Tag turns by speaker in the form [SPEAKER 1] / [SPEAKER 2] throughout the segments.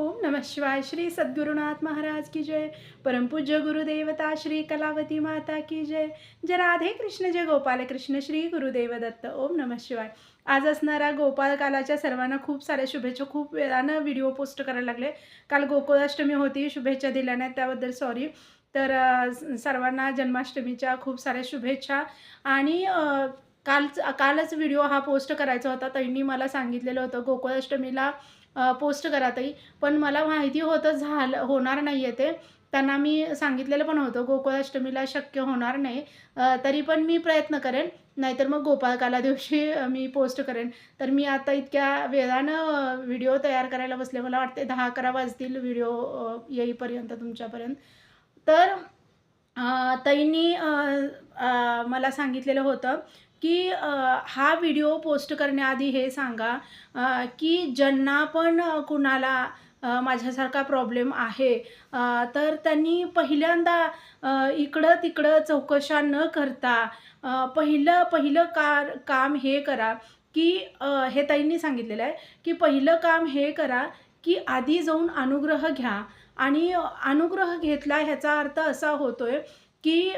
[SPEAKER 1] ओम नमः शिवाय श्री सद्गुरुनाथ महाराज की जय। परमपूज्य गुरुदेवता श्री कलावती माता की जय। जय राधे कृष्ण जय गोपाल कृष्ण श्री गुरुदेव दत्त। ओम नमः शिवाय। आज असणाऱ्या गोपाल कालाच्या सर्वांना खूप साऱ्या शुभेच्छा खूप वेळानं व्हिडिओ पोस्ट करायला लागले. काल गोकुळाष्टमी होती शुभेच्छा दिल्या नाहीत त्याबद्दल सॉरी तर सर्वांना जन्माष्टमीच्या खूप साऱ्या शुभेच्छा. आणि कालच कालच व्हिडिओ हा पोस्ट करायचा होता. त्यांनी मला सांगितलेलं होतं गोकुळाष्टमीला पोस्ट करा ताई. पण मला माहिती होतं झालं होणार नाही आहे ते. त्यांना मी सांगितलेलं पण होतं गोकुळाष्टमीला शक्य होणार नाही. तरी पण मी प्रयत्न करेन. नाहीतर मग गोपाळकाला दिवशी मी पोस्ट करेन. तर मी आता इतक्या वेळानं व्हिडिओ तयार करायला बसले. मला वाटते दहा अकरा वाजतील व्हिडिओ येईपर्यंत तुमच्यापर्यंत. तर अ, मला सांगितलेलं होतं की हा व्हिडिओ पोस्ट करण्याआधी हे सांगा की ज्यांना पण कुणाला माझ्यासारखा प्रॉब्लेम आहे तर त्यांनी पहिल्यांदा इकडं तिकडं चौकशा न करता पहिलं पहिलं कार काम हे करा की हे ताईंनी सांगितलेलं आहे की पहिलं काम हे करा की आधी जाऊन अनुग्रह घ्या. आणि अनुग्रह घेतला ह्याचा अर्थ असा होतोय की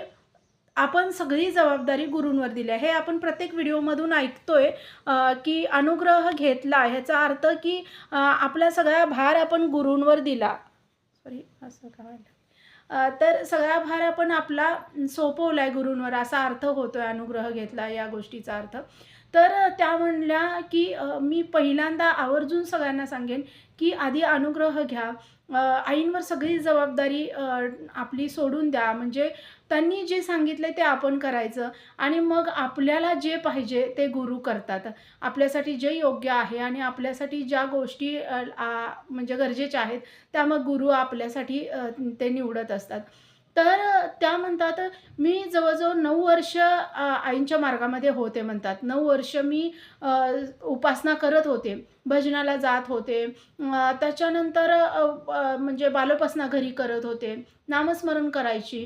[SPEAKER 1] आपण सगळी जबाबदारी गुरूंवर दिली आहे. हे आपण प्रत्येक व्हिडिओमधून ऐकतोय की अनुग्रह घेतला ह्याचा अर्थ की आपला सगळा भार आपण गुरूंवर दिला. सॉरी असं काय तर सगळा भार आपण आपला सोपवला आहे गुरूंवर असा अर्थ होतो आहे अनुग्रह घेतला या गोष्टीचा अर्थ. तर त्या म्हणल्या की मी पहिल्यांदा आवर्जून सगळ्यांना सांगेन की आधी अनुग्रह घ्या. आईंवर सगळी जबाबदारी आपली सोडून द्या. म्हणजे त्यांनी जे सांगितलं ते आपण करायचं. आणि मग आपल्याला जे पाहिजे ते गुरु करतात. आपल्यासाठी जे योग्य आहे आणि आपल्यासाठी ज्या गोष्टी म्हणजे गरजेच्या आहेत त्या मग गुरु आपल्यासाठी ते निवडत असतात. तर त्या म्हणतात मी जवळजवळ नऊ वर्ष आईंच्या मार्गामध्ये होते म्हणतात. नऊ वर्ष मी उपासना करत होते. भजनाला जात होते. त्याच्यानंतर म्हणजे बालोपासना घरी करत होते. नामस्मरण करायची.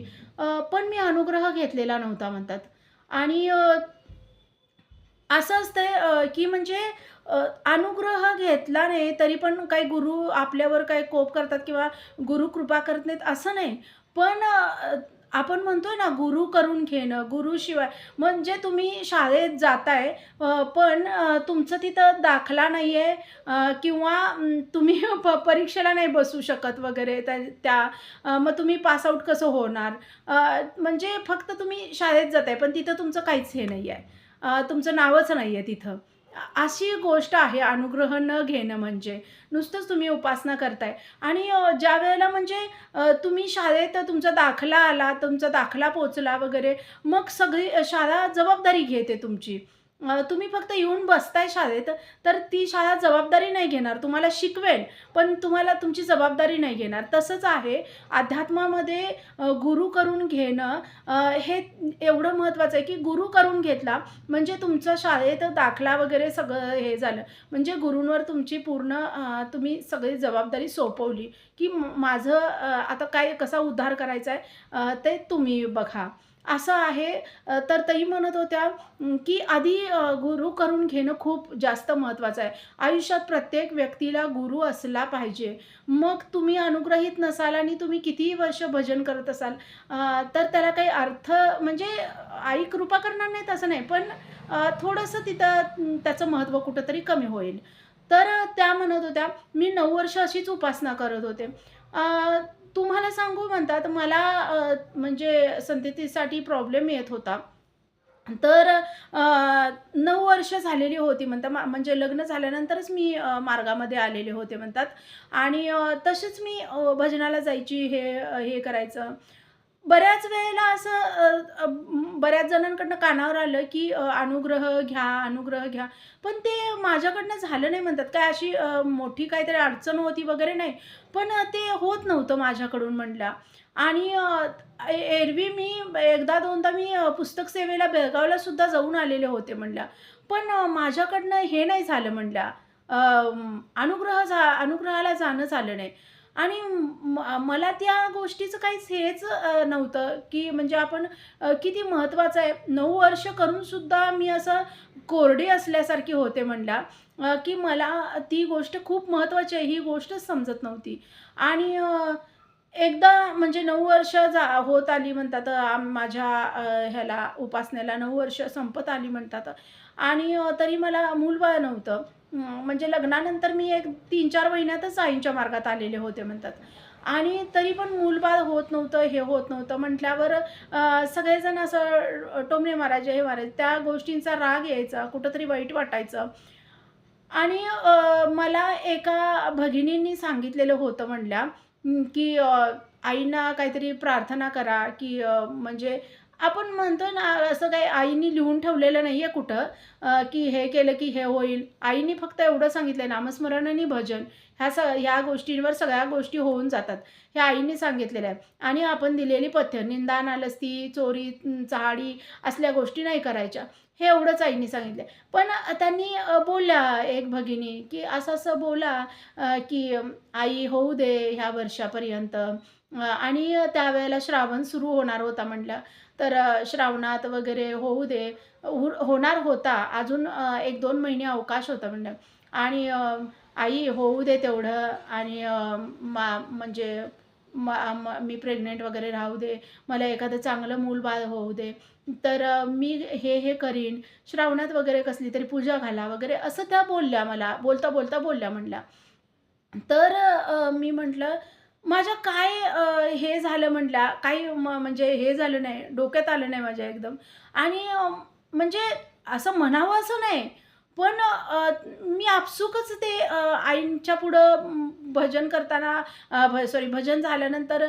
[SPEAKER 1] पण मी अनुग्रह घेतलेला नव्हता म्हणतात. आणि असं असतंय की म्हणजे अनुग्रह घेतला नाही तरी पण काही गुरु आपल्यावर काही कोप करतात किंवा गुरु कृपा करत नाहीत असं नाही. पण आपण म्हणतो ना गुरु करून घेणं गुरुशिवाय म्हणजे तुम्ही शाळेत जाताय पण तुमचं तिथं दाखला नाही आहे किंवा तुम्ही प परीक्षेला नाही बसू शकत वगैरे त्या त्या मग तुम्ही पासआउट कसं होणार? म्हणजे फक्त तुम्ही शाळेत जाताय पण तिथं तुमचं काहीच हे नाही आहे तुमचं नावच नाही आहे तिथं. अशी गोष्ट आहे अनुग्रह न घेणं म्हणजे. नुसतंच तुम्ही उपासना करताय. आणि ज्या वेळेला म्हणजे तुम्ही शाळेत तुमचा दाखला आला तुमचा दाखला पोचला वगैरे मग सगळी शाळा जबाबदारी घेते तुमची. तुम्ही फक्त येऊन बसताय शाळेत तर ती शाळा जबाबदारी नाही घेणार. तुम्हाला शिकवेल पण तुम्हाला तुमची जबाबदारी नाही घेणार. तसंच आहे. अध्यात्मामध्ये गुरु करून घेणं हे एवढं महत्त्वाचं आहे की गुरु करून घेतला म्हणजे तुमचं शाळेत दाखला वगैरे सगळं हे झालं. म्हणजे गुरूंवर तुमची पूर्ण तुम्ही सगळी जबाबदारी सोपवली की माझं आता काय कसा उद्धार करायचा आहे ते तुम्ही बघा. असं आहे. तर तही म्हणत होत्या की आधी गुरु करून घेणं खूप जास्त महत्त्वाचं आहे. आयुष्यात प्रत्येक व्यक्तीला गुरु असला पाहिजे. मग तुम्ही अनुग्रहित नसाल आणि तुम्ही कितीही वर्ष भजन करत असाल तर त्याला काही अर्थ म्हणजे आई कृपा करणार नाही तसं नाही पण थोडंसं तिथं त्याचं महत्त्व कुठंतरी कमी होईल. तर त्या म्हणत होत्या मी नऊ वर्ष अशीच उपासना करत होते. तुम्हाला सांगू म्हणतात मला म्हणजे संततीसाठी प्रॉब्लेम येत होता. तर नऊ वर्ष झालेली होती म्हणतात मा म्हणजे लग्न झाल्यानंतरच मी मार्गामध्ये आलेले होते म्हणतात. आणि तसेच मी भजनाला जायची हे हे करायचं. बऱ्याच वेळेला असं बऱ्याच जणांकडनं कानावर आलं की अनुग्रह घ्या अनुग्रह घ्या. पण ते माझ्याकडनं झालं नाही म्हणतात. काय अशी मोठी काहीतरी अडचण होती वगैरे नाही. पण ते होत नव्हतं माझ्याकडून म्हणल्या. आणि ए- एरवी मी एकदा दोनदा मी पुस्तक सेवेला बेळगावला सुद्धा जाऊन आलेले होते म्हणल्या. पण माझ्याकडनं हे नाही झालं म्हणल्या. अनुग्रह झा अनुग्रहाला जाणं झालं नाही. आणि म मला त्या गोष्टीचं काहीच हेच नव्हतं की म्हणजे आपण किती महत्त्वाचं आहे. नऊ वर्ष करूनसुद्धा मी असं कोरडी असल्यासारखी होते म्हणल्या की मला ती गोष्ट खूप महत्त्वाची आहे ही गोष्टच समजत नव्हती. आणि एकदा म्हणजे नऊ वर्ष जा होत आली म्हणतात माझ्या ह्याला उपासनेला नऊ वर्ष संपत आली म्हणतात. आणि तरी मला मूलबाळ नव्हतं. म्हणजे लग्नानंतर मी एक तीन चार महिन्यातच आईंच्या मार्गात आलेले होते म्हणतात. आणि तरी पण मूलबाळ होत नव्हतं हे होत नव्हतं म्हटल्यावर सगळेजण असं टोमणे मारायचे हे मारायचे त्या गोष्टींचा राग यायचा कुठंतरी वाईट वाटायचं. आणि मला एका भगिनींनी सांगितलेलं होतं म्हणल्या की आईना आईंना काहीतरी प्रार्थना करा की म्हणजे आपण म्हणतो ना असं काही आईनी लिहून ठेवलेलं नाही आहे कुठं की हे केलं की हे होईल. आईनी फक्त एवढं सांगितलं नामस्मरण आणि भजन. ह्या स ह्या गोष्टींवर सगळ्या गोष्टी होऊन जातात. हे आईने सांगितलेलं आहे. आणि आपण दिलेली पथ्य निंदा नालस्ती चोरी चहाडी असल्या गोष्टी नाही करायच्या. हे एवढंच आईने सांगितलं पण त्यांनी बोलल्या एक भगिनी की असं असं बोला की आई होऊ दे ह्या वर्षापर्यंत. आणि त्यावेळेला श्रावण सुरू होणार होता म्हटलं. तर श्रावणात वगैरे होऊ दे. हो होणार होता. अजून एक दोन महिने अवकाश होता म्हणजे. आणि आई होऊ दे तेवढं. आणि मा म्हणजे मा मी प्रेग्नेंट वगैरे राहू दे. मला एखादं चांगलं मूल बाळ होऊ दे. तर मी हे हे करीन. श्रावणात वगैरे कसली तरी पूजा घाला वगैरे असं त्या बोलल्या मला. बोलता बोलता बोलल्या म्हणल्या. तर मी म्हटलं माझ्या काय हे झालं म्हटल्या काही म म्हणजे हे झालं नाही डोक्यात आलं नाही माझ्या एकदम. आणि म्हणजे असं म्हणावं असं नाही पण मी आपसुकच ते आईंच्या पुढं भजन करताना भ सॉरी भजन झाल्यानंतर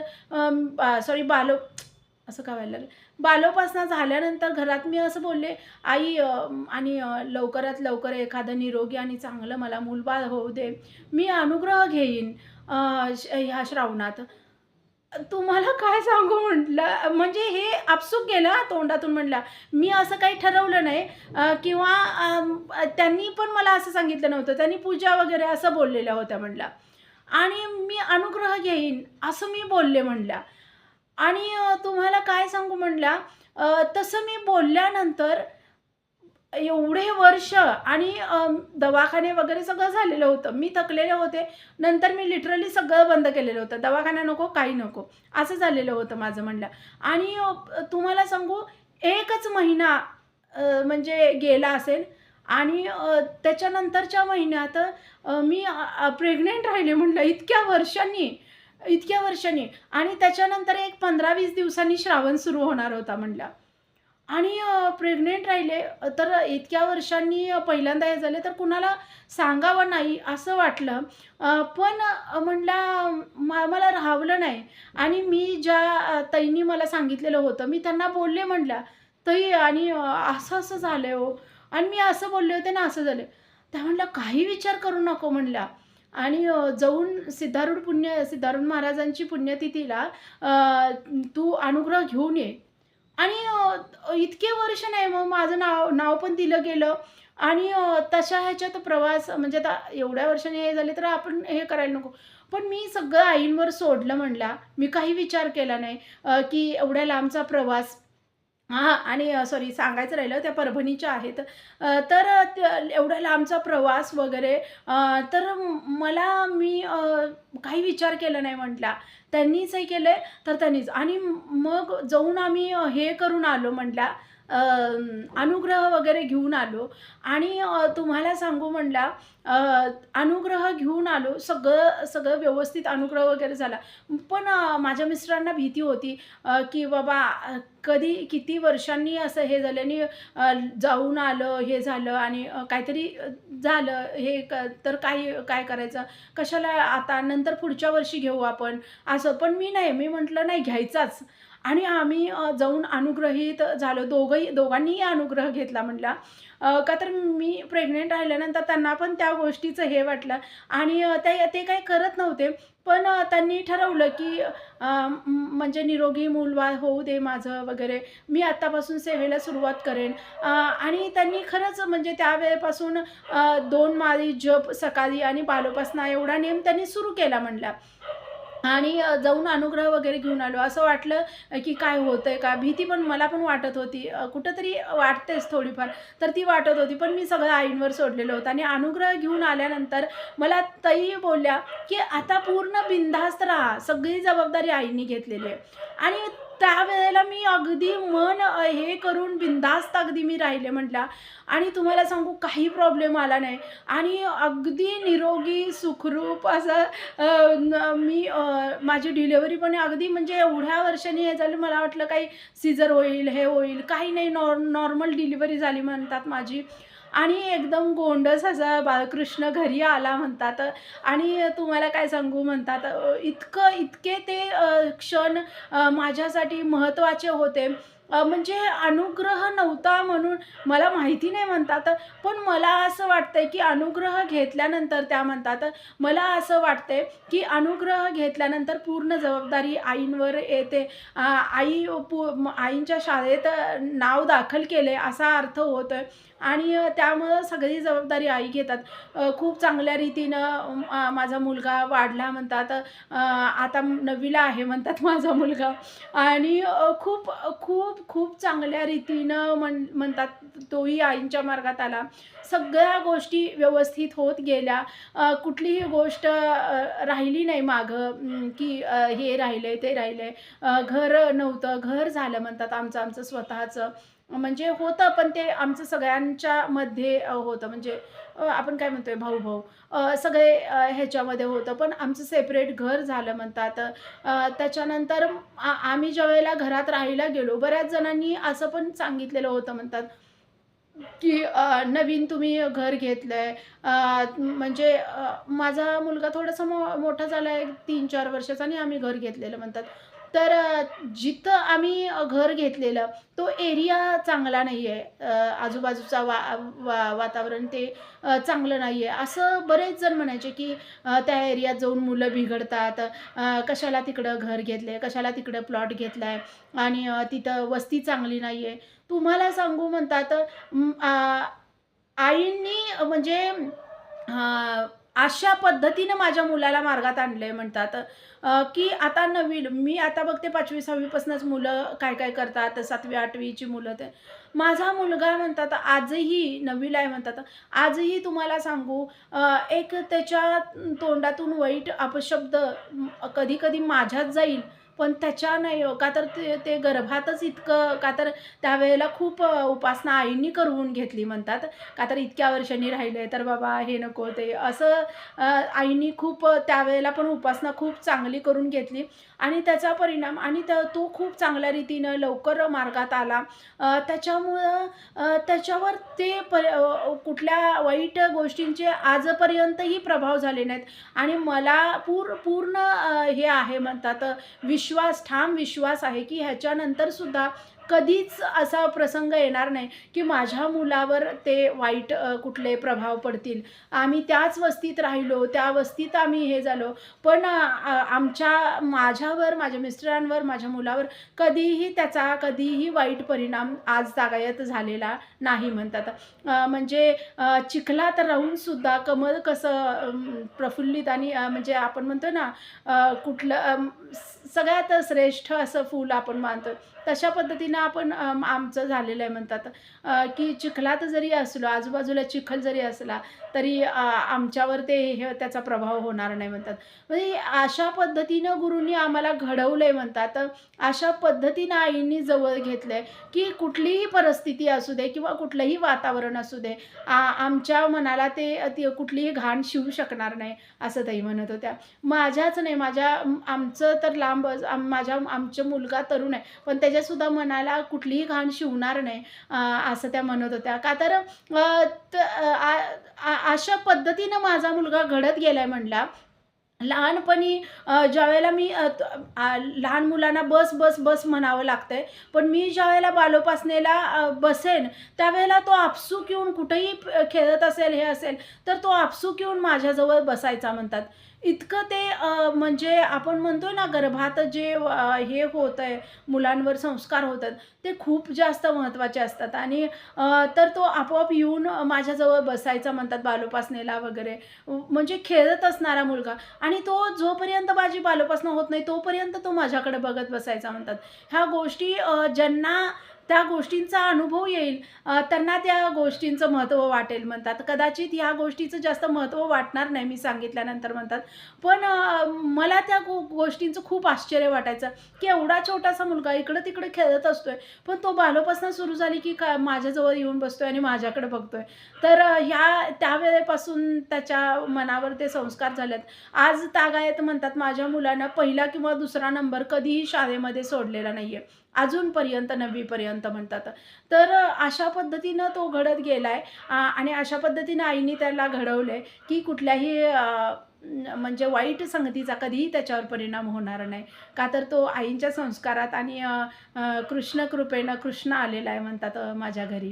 [SPEAKER 1] सॉरी बालो असं काय व्हायला लागलं? बालोपासना झाल्यानंतर घरात मी असं बोलले आई आणि लवकरात लवकर एखादं निरोगी आणि चांगलं मला मूलबाळ होऊ दे. मी अनुग्रह घेईन. ह्या श्रावणात. तुम्हाला काय सांगू म्हटलं? म्हणजे हे आपसूक गेलं तोंडातून म्हटलं. मी असं काही ठरवलं नाही. किंवा त्यांनी पण मला असं सांगितलं नव्हतं. त्यांनी पूजा वगैरे असं बोललेल्या होत्या म्हटल्या आणि मी अनुग्रह घेईन असं मी बोलले म्हटलं. आणि तुम्हाला काय सांगू म्हटलं? तसं मी बोलल्यानंतर एवढे वर्ष आणि दवाखाने वगैरे सगळं झालेलं होतं. मी थकलेले होते. नंतर मी लिटरली सगळं बंद केलेलं होतं. दवाखाना नको, काही नको. असं झालेलं होतं माझं म्हणलं. आणि तुम्हाला सांगू एकच महिना म्हणजे गेला असेल आणि त्याच्यानंतरच्या महिन्यात मी प्रेग्नंट राहिले म्हटलं इतक्या वर्षांनी, इतक्या वर्षांनी आणि त्याच्यानंतर एक 15-20 दिवसांनी श्रावण सुरू होणार होता म्हटलं आणि प्रेग्नेंट राहिले तर इतक्या वर्षांनी पहिल्यांदा हे झाले तर कुणाला सांगावं नाही असं वाटलं. पण म्हणला म्हणलं मा मला राहावलं नाही आणि मी ज्या तईनी ताईंनी मला सांगितलेलं होतं, मी त्यांना बोलले म्हटल्या, "ताई आणि असं-असं झालं हो आणि मी असं बोलले होते ना, असं झालं." त्या म्हणलं "काही विचार करू नको," म्हणल्या आणि जाऊन सिद्धारूढ पुण्य सिद्धारूढ महाराजांची पुण्यतिथीला तू अनुग्रह घेऊन ये. आणि इतके वर्ष नाही मग माझं नाव नाव पण दिलं गेलं आणि तशा ह्याच्यात प्रवास म्हणजे आता एवढ्या वर्षाने हे झाले तर आपण हे करायला नको. पण मी सगळं आईंवर सोडलं म्हणला. मी काही विचार केला नाही की एवढ्या लांबचा प्रवास हां आणि सॉरी सांगायचं राहिलं त्या परभणीच्या आहेत. तर एवढा लांबचा प्रवास वगैरे तर मला मी काही विचार केला नाही म्हटला. त्यांनीच हे केलं तर त्यांनीच आणि मग जाऊन आम्ही हे करून आलो म्हटला अनुग्रह वगैरे घेऊन आलो आणि तुम्हाला सांगू म्हटला अनुग्रह घेऊन आलो. सगळं सगळं व्यवस्थित अनुग्रह वगैरे झाला. पण माझ्या मिस्टरांना भीती होती की बाबा कधी किती वर्षांनी असं हे झालं आणि जाऊन आलं, हे झालं आणि काहीतरी झालं हे क तर काय काय करायचं? कशाला आता नंतर पुढच्या वर्षी घेऊ आपण असं. पण मी नाही, मी म्हटलं नाही घ्यायचाच आणि आम्ही जाऊन अनुग्रहित झालो. दोघंही दोघांनीही अनुग्रह घेतला म्हटला. का तर मी प्रेग्नंट राहिल्यानंतर त्यांना पण त्या गोष्टीचं हे वाटलं आणि ते ते काही करत नव्हते. पण त्यांनी ठरवलं की म्हणजे निरोगी मूलबाळ होऊ दे माझं वगैरे. मी आत्तापासून सेवेला सुरुवात करेन आणि त्यांनी खरंच म्हणजे त्यावेळेपासून दोन माळी जप सकाळी आणि बालोपासना एवढा नेम त्यांनी सुरू केला म्हणला. आणि जाऊन अनुग्रह वगैरे घेऊन आलो. असं वाटलं की काय होतं आहे का भीती पण मला पण वाटत होती. कुठंतरी वाटतेच थोडीफार तर ती वाटत होती. पण मी सगळं आईंवर सोडलेलं होतं आणि अनुग्रह घेऊन आल्यानंतर मला ताई बोलल्या की आता पूर्ण बिनधास्त राहा. सगळी जबाबदारी आईने घेतलेली आहे. आणि त्यावेळेला मी अगदी मन हे करून बिनधास्त अगदी मी राहिले म्हटल्या. आणि तुम्हाला सांगू काही प्रॉब्लेम आला नाही. आणि अगदी निरोगी सुखरूप असं न- मी माझी डिलेवरी पण अगदी म्हणजे एवढ्या वर्षांनी हे झालं मला वाटलं काही सिजर होईल हे होईल काही नाही नॉर नॉर्मल डिलिव्हरी झाली म्हणतात माझी. आणि एकदम गोंडस असा बाळकृष्ण घरी आला म्हणतात. आणि तुम्हाला काय सांगू म्हणतात इतकं इतके ते क्षण माझ्यासाठी महत्त्वाचे होते. म्हणजे अनुग्रह नव्हता म्हणून मला माहिती नाही म्हणतात. पण मला असं वाटतंय की अनुग्रह घेतल्यानंतर त्या म्हणतात. मला असं वाटतंय की अनुग्रह घेतल्यानंतर पूर्ण जबाबदारी आईंवर येते. आई पू आईंच्या शाळेत नाव दाखल केले असा अर्थ होतो आहे आणि त्यामुळं सगळी जबाबदारी आई घेतात. खूप चांगल्या रीतीनं माझा मुलगा वाढला म्हणतात. आता नववीला आहे म्हणतात माझा मुलगा. आणि खूप खूप खूप खूप चांगल्या रीतीनं म्हण म्हणतात तोही आईंच्या मार्गात आला. सगळ्या गोष्टी व्यवस्थित होत गेल्या. कुठलीही गोष्ट राहिली नाही मागं की हे राहिले ते राहिलं आहे घर नव्हतं. घर झालं म्हणतात आमचं आमचं स्वतःचं. म्हणजे होतं पण ते आमचं सगळ्यांच्या मध्ये होतं. म्हणजे आपण काय म्हणतोय भाऊ भाऊ सगळे ह्याच्यामध्ये होतं. पण आमचं सेपरेट घर झालं म्हणतात. त्याच्यानंतर आम्ही ज्यावेळेला घरात राहायला गेलो बऱ्याच जणांनी असं पण सांगितलेलं होतं म्हणतात की नवीन तुम्ही घर घेतलं आहे म्हणजे माझा मुलगा थोडासा मो मोठा झाला आहे तीन चार वर्षाचा आणि आम्ही घर घेतलेलं म्हणतात. तर जिथं आम्ही घर घेतलेलं तो एरिया चांगला नाही आहे आजूबाजूचा वा वा वातावरण ते चांगलं नाही आहे असं बरेच जण म्हणायचे की त्या एरियात जाऊन मुलं बिघडतात. कशाला तिकडं घर घेतले कशाला तिकडं प्लॉट घेतला आहे आणि तिथं वस्ती चांगली नाही आहे तुम्हाला सांगू म्हणतात आईंनी म्हणजे अशा पद्धतीनं माझ्या मुलाला मार्गात आणलंय म्हणतात. की आता नवीन मी आता बघते पाचवी सहावीपासूनच मुलं काय काय करतात सातवी आठवीची मुलं ते. माझा मुलगा म्हणतात आजही नवीला आहे म्हणतात. आजही तुम्हाला सांगू एक त्याच्या तोंडातून वाईट अपशब्द कधी कधी माझ्यात जाईल. पण त्याच्या नाही का तर ते ते गर्भातच इतकं का तर त्यावेळेला खूप उपासना आईंनी करून घेतली म्हणतात. का तर इतक्या वर्षांनी राहिले तर बाबा हे नको ते. असं आईंनी खूप त्यावेळेला पण उपासना खूप चांगली करून घेतली. आणि त्याचा परिणाम आणि त्या तो खूप चांगल्या रीतीनं लवकर मार्गात आला. त्याच्यामुळं त्याच्यावर ते पर कुठल्या वाईट गोष्टींचे आजपर्यंतही प्रभाव झाले नाहीत. आणि मला पूर पूर्ण हे आहे म्हणतात विश्वास ठाम विश्वास आहे की ह्याच्यानंतर सुद्धा कधीच असा प्रसंग येणार नाही की माझ्या मुलावर ते वाईट कुठले प्रभाव पडतील. आम्ही त्याच वस्तीत राहिलो त्या वस्तीत आम्ही हे झालो. पण आमच्या माझ्यावर माझ्या मिस्टरांवर माझ्या मुलावर कधीही त्याचा कधीही वाईट परिणाम आज तागायत झालेला नाही म्हणतात. म्हणजे चिखलात राहूनसुद्धा कमल कसं प्रफुल्लित आणि म्हणजे आपण म्हणतो ना कुठलं सगळ्यात श्रेष्ठ असं फूल आपण मानतो. तशा पद्धतीनं आपण आमचं झालेलं आहे म्हणतात. की चिखलात जरी असलो आजूबाजूला चिखल जरी असला तरी आमच्यावर ते हे त्याचा प्रभाव होणार नाही म्हणतात. म्हणजे अशा पद्धतीनं गुरुंनी आम्हाला घडवलं आहे म्हणतात अशा पद्धतीनं आईंनी जवळ घेतलं आहे की कुठलीही परिस्थिती असू दे किंवा कुठलंही वातावरण असू दे आमच्या मनाला ते ती कुठलीही घाण शिवू शकणार नाही असं ताई म्हणत होत्या. माझ्याच नाही माझ्या आमचं तर लांबच आम माझ्या आमचं मुलगा तरुण आहे पण त्याच्यासुद्धा मनाला कुठलीही घाण शिवणार नाही असं त्या म्हणत होत्या. का तर अशा पद्धतीनं माझा मुलगा घडत गेलाय म्हणला. लहानपणी ज्यावेळेला मी लहान मुलांना बस बस बस म्हणावं लागतंय पण मी ज्यावेळेला बालोपासनेला बसेन त्यावेळेला तो आपसूक येऊन कुठेही खेळत असेल हे असेल तर तो आपसूक येऊन माझ्याजवळ बसायचा म्हणतात. इतकं ते म्हणजे आपण म्हणतो ना गर्भात जे हे होत आहे मुलांवर संस्कार होतात ते खूप जास्त महत्त्वाचे असतात. आणि तर तो आपोआप येऊन माझ्याजवळ बसायचा म्हणतात बालोपासनेला वगैरे. म्हणजे खेळत असणारा मुलगा. आणि तो जोपर्यंत माझी बालोपासना होत नाही तोपर्यंत तो माझ्याकडे बघत बसायचा म्हणतात. ह्या गोष्टी ज्यांना त्या गोष्टींचा अनुभव येईल. त्यांना त्या गोष्टींचं महत्त्व वाटेल म्हणतात. कदाचित ह्या गोष्टीचं जास्त महत्त्व वाटणार नाही मी सांगितल्यानंतर म्हणतात. पण मला त्या गो गोष्टींचं खूप आश्चर्य वाटायचं की एवढा छोटासा मुलगा इकडं तिकडे खेळत असतोय पण तो बालोपासून सुरू झाली की का माझ्याजवळ येऊन बसतोय आणि माझ्याकडे बघतोय. तर ह्या त्यावेळेपासून त्याच्या मनावर ते संस्कार झालेत. आज तागायत म्हणतात माझ्या मुलांना पहिला किंवा दुसरा नंबर कधीही शाळेमध्ये सोडलेला नाही आहे अजूनपर्यंत नववीपर्यंत म्हणतात. तर अशा पद्धतीनं तो घडत गेला आहे आणि अशा पद्धतीनं आईने त्याला घडवलं आहे की कुठल्याही म्हणजे वाईट संगतीचा कधीही त्याच्यावर परिणाम होणार नाही. का तर तो आईंच्या संस्कारात आणि कृष्ण कृपेनं कृष्ण आलेला आहे म्हणतात माझ्या घरी.